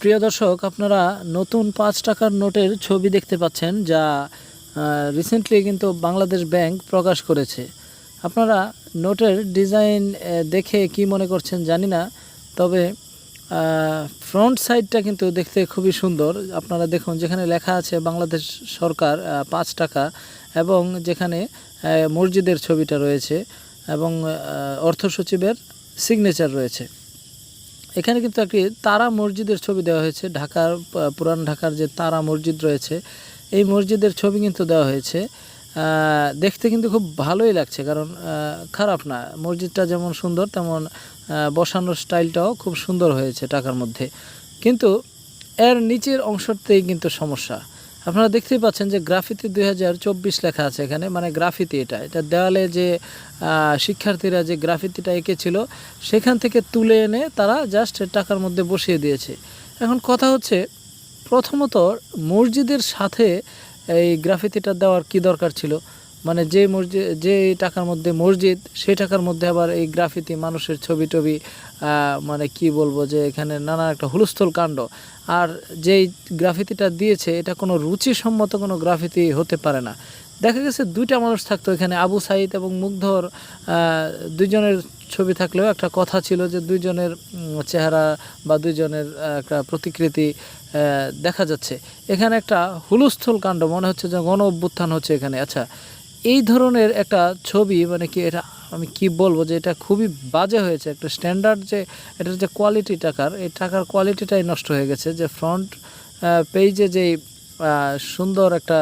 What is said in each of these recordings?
প্রিয় দর্শক, আপনারা নতুন পাঁচ টাকার নোটের ছবি দেখতে পাচ্ছেন যা রিসেন্টলি কিন্তু বাংলাদেশ ব্যাংক প্রকাশ করেছে। আপনারা নোটের ডিজাইন দেখে কি মনে করছেন জানি না, তবে ফ্রন্ট সাইডটা কিন্তু দেখতে খুবই সুন্দর। আপনারা দেখুন যেখানে লেখা আছে বাংলাদেশ সরকার পাঁচ টাকা, এবং যেখানে মসজিদের ছবিটা রয়েছে, এবং অর্থ সচিবের সিগনেচার রয়েছে। এখানে কিন্তু একটি তারা মসজিদের ছবি দেওয়া হয়েছে, ঢাকার পুরান ঢাকার যে তারা মসজিদ রয়েছে, এই মসজিদের ছবি কিন্তু দেওয়া হয়েছে। দেখতে কিন্তু খুব ভালোই লাগছে কারণ খারাপ না। মসজিদটা যেমন সুন্দর, তেমন বসানোর স্টাইলটাও খুব সুন্দর হয়েছে টাকার মধ্যে। কিন্তু এর নিচের অংশতেই কিন্তু সমস্যা। আপনারা দেখতেই পাচ্ছেন যে গ্রাফিতি দুই লেখা আছে এখানে। মানে গ্রাফিতি এটা। এটা দেওয়ালে যে শিক্ষার্থীরা যে গ্রাফিতিটা এঁকেছিল, সেখান থেকে তুলে এনে তারা জাস্ট টাকার মধ্যে বসিয়ে দিয়েছে। এখন কথা হচ্ছে, প্রথমত মসজিদের সাথে এই গ্রাফিতিটা দেওয়ার কি দরকার ছিল? মানে যে মসজিদ যে টাকার মধ্যে মসজিদ সেই টাকার মধ্যে আবার এই গ্রাফিতি মানুষের ছবি টবি মানে কি বলব যে এখানে নানা একটা হুলস্থল কাণ্ড। আর যেই গ্রাফিতিটা দিয়েছে এটা কোনো রুচিসম্মত কোনো গ্রাফিতি হতে পারে না। দেখা গেছে দুইটা মানুষ থাকতো এখানে আবু সাইদ এবং মুগ্ধর আহ, দুইজনের ছবি থাকলেও একটা কথা ছিল যে দুইজনের চেহারা বা দুইজনের একটা প্রতিকৃতি দেখা যাচ্ছে। এখানে একটা হুলস্থুল কাণ্ড মনে হচ্ছে যে গণ অভ্যুত্থান হচ্ছে এখানে। আচ্ছা এই ধরনের একটা ছবি মানে কি এটা, আমি কি বলব যে এটা খুবই বাজে হয়েছে। একটা স্ট্যান্ডার্ড যে, এটার যে কোয়ালিটি টাকার, এই টাকার কোয়ালিটিটাই নষ্ট হয়ে গেছে। যে ফ্রন্ট পেজে যেই সুন্দর একটা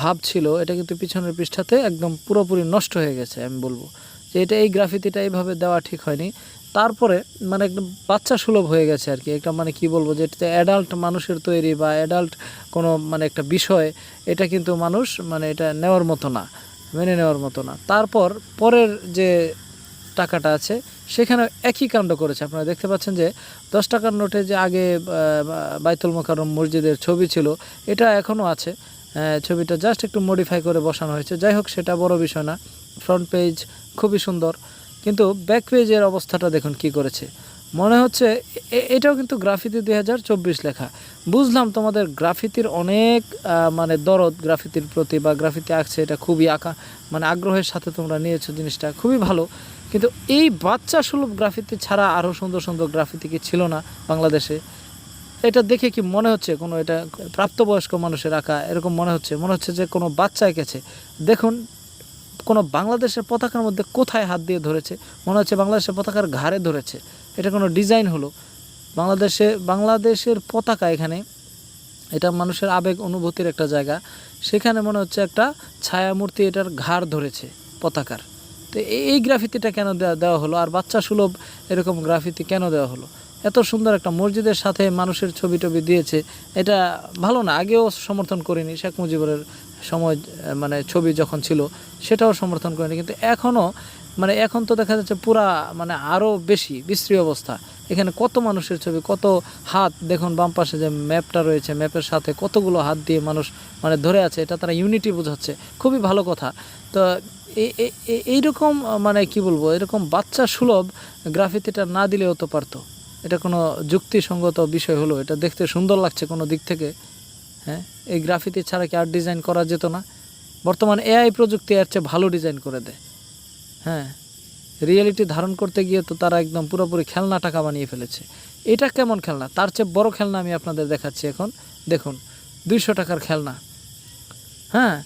ভাব ছিল, এটা কিন্তু পিছনের পৃষ্ঠাতে একদম পুরোপুরি নষ্ট হয়ে গেছে, আমি বলব। যে এটা এই গ্রাফিতিটা এইভাবে দেওয়া ঠিক হয়নি। তারপরে মানে একদম বাচ্চা সুলভ হয়ে গেছে আর কি। একটা মানে কি বলব যে এটা অ্যাডাল্ট মানুষের তৈরি বা অ্যাডাল্ট কোনো মানে একটা বিষয়, এটা কিন্তু মানুষ মানে এটা নেওয়ার মতো না, মেনে নেওয়ার মতো না। তারপর পরের যে টাকাটা আছে সেখানে একই কাণ্ড করেছে। আপনারা দেখতে পাচ্ছেন যে দশ টাকার নোটে যে আগে বাইতুল মোকাররম মসজিদের ছবি ছিল, এটা এখনও আছে। ছবিটা জাস্ট একটু মডিফাই করে বসানো হয়েছে। যাই হোক, সেটা বড় বিষয় না। ফ্রন্ট পেজ খুবই সুন্দর। কিন্তু ব্যাক পেজের অবস্থাটা দেখুন কি করেছে। মনে হচ্ছে এটাও কিন্তু গ্রাফিতি দুই হাজার চব্বিশ লেখা। বুঝলাম তোমাদের গ্রাফিতির অনেক মানে দরদ, গ্রাফিতির প্রতি বা গ্রাফিতি আঁকছে এটা খুবই আঁকা মানে আগ্রহের সাথে তোমরা নিয়েছো জিনিসটা, খুবই ভালো। কিন্তু এই বাচ্চা সুলভ গ্রাফিতি ছাড়া আরও সুন্দর সুন্দর গ্রাফিতি কি ছিল না বাংলাদেশে? এটা দেখে কি মনে হচ্ছে কোনো এটা প্রাপ্তবয়স্ক মানুষের আঁকা? এরকম মনে হচ্ছে মনে হচ্ছে যে কোনো বাচ্চা এঁকেছে। দেখুন কোনো বাংলাদেশের পতাকার মধ্যে কোথায় হাত দিয়ে ধরেছে? মনে হচ্ছে বাংলাদেশের পতাকার ঘাড়ে ধরেছে। এটা কোনো ডিজাইন হলো? বাংলাদেশে, বাংলাদেশের পতাকা এখানে, এটা মানুষের আবেগ অনুভূতির একটা জায়গা। সেখানে মনে হচ্ছে একটা ছায়ামূর্তি এটার ঘাড় ধরেছে পতাকার। তো এই- গ্রাফিতিটা কেন দেওয়া দেওয়া হলো? আর বাচ্চা সুলভ এরকম গ্রাফিতি কেন দেওয়া হলো? এত সুন্দর একটা মসজিদের সাথে মানুষের ছবি টবি দিয়েছে। এটা ভালো না, আগেও সমর্থন করিনি শেখ মুজিবুরের সময় মানে ছবি যখন ছিল, সেটাও সমর্থন করেনি। কিন্তু এখনও মানে এখন তো দেখা যাচ্ছে পুরা মানে আরও বেশি বিশ্রী অবস্থা। এখানে কত মানুষের ছবি, কত হাত, দেখুন বাম পাশে যে ম্যাপটা রয়েছে, ম্যাপের সাথে কতগুলো হাত দিয়ে মানুষ মানে ধরে আছে, এটা তারা ইউনিটি বোঝাচ্ছে। খুবই ভালো কথা। তো এই- এই- এই- এইরকম মানে কি বলব, এরকম বাচ্চা সুলভ গ্রাফিতিটা না দিলেও তো পারতো। এটা কোনো যুক্তিসঙ্গত বিষয় হলো, এটা দেখতে সুন্দর লাগছে কোনো দিক থেকে। হ্যাঁ? এই গ্রাফিতি ছাড়া কি আর ডিজাইন করা যেত না? বর্তমান এআই প্রযুক্তি এর চেয়ে ভালো ডিজাইন করে দেয়। হ্যাঁ? রিয়েলিটি ধারণ করতে গিয়ে তো তারা একদম পুরোপুরি খেলনা টাকা বানিয়ে ফেলেছে। এটা কেমন খেলনা? তার চেয়ে বড় খেলনা আমি আপনাদের দেখাচ্ছি এখন। দেখুন, দুইশো টাকার খেলনা। হ্যাঁ?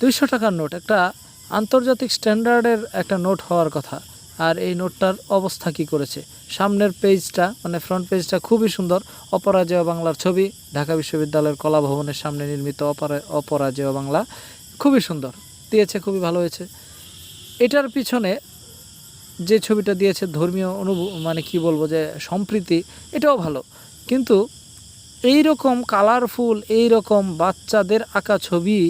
দুইশো টাকার নোট। একটা আন্তর্জাতিক স্ট্যান্ডার্ডের একটা নোট হওয়ার কথা। আর এই নোটটার অবস্থা কি করেছে? সামনের পেজটা মানে ফ্রন্ট পেজটা খুবই সুন্দর, অপরাজেয় বাংলার ছবি, ঢাকা বিশ্ববিদ্যালয়ের কলা ভবনের সামনে নির্মিত অপরা, অপরাজেয় বাংলা, খুবই সুন্দর, দিয়েছে খুবই ভালো হয়েছে। এটার পিছনে যে ছবিটা দিয়েছে ধর্মীয় অনুভব মানে কি বলব যে সম্প্রীতি, এটাও ভালো। কিন্তু এই রকম কালারফুল এই রকম বাচ্চাদের আঁকা ছবি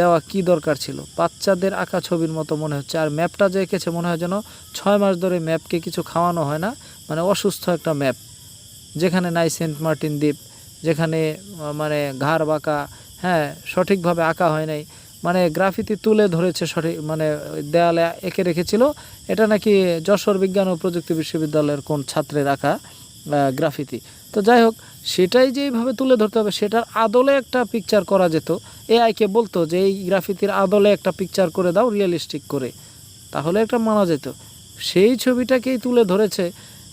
দেওয়া কি দরকার ছিল? বাচ্চাদের আঁকা ছবির মতো মনে হচ্ছে। আর ম্যাপটা যে এঁকেছে, মনে হয় যেন ছয় মাস ধরে ম্যাপকে কিছু খাওয়ানো হয় না। মানে অসুস্থ একটা ম্যাপ। যেখানে নাই সেন্ট মার্টিন দ্বীপ, যেখানে মানে ঘাড় বাঁকা হ্যাঁ সঠিকভাবে আঁকা হয় নাই। মানে গ্রাফিতি তুলে ধরেছে সঠিক মানে দেয়ালে এঁকে রেখেছিল। এটা নাকি যশোর বিজ্ঞান ও প্রযুক্তি বিশ্ববিদ্যালয়ের কোন ছাত্রের আঁকা? গ্রাফিতি তো যাই হোক, সেটাই যেইভাবে তুলে ধরতে হবে, সেটার আদলে একটা পিকচার করা যেত। এআইকে বলতো যে, এই গ্রাফিতির আদলে একটা পিকচার করে দাও রিয়েলিস্টিক করে। তাহলে একটা মানা যেত। সেই ছবিটাকেই তুলে ধরেছে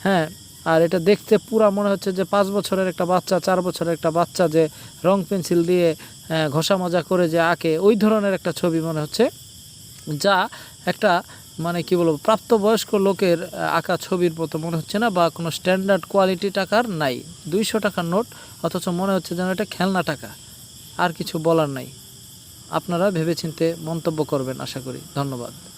হ্যাঁ আর এটা দেখতে পুরা মনে হচ্ছে যে, পাঁচ বছরের একটা বাচ্চা, চার বছরের একটা বাচ্চা যে, রং পেন্সিল দিয়ে ঘষা মজা করে যে আঁকে, ওই ধরনের একটা ছবি মনে হচ্ছে, যা একটা মানে কি বলব, প্রাপ্তবয়স্ক লোকের আঁকা ছবির মতো মনে হচ্ছে না বা কোনো স্ট্যান্ডার্ড কোয়ালিটি টাকার নাই। দুইশো টাকার নোট, অথচ মনে হচ্ছে যেন এটা খেলনা টাকা। আর কিছু বলার নাই। আপনারা ভেবেচিন্তে মন্তব্য করবেন, আশা করি। ধন্যবাদ।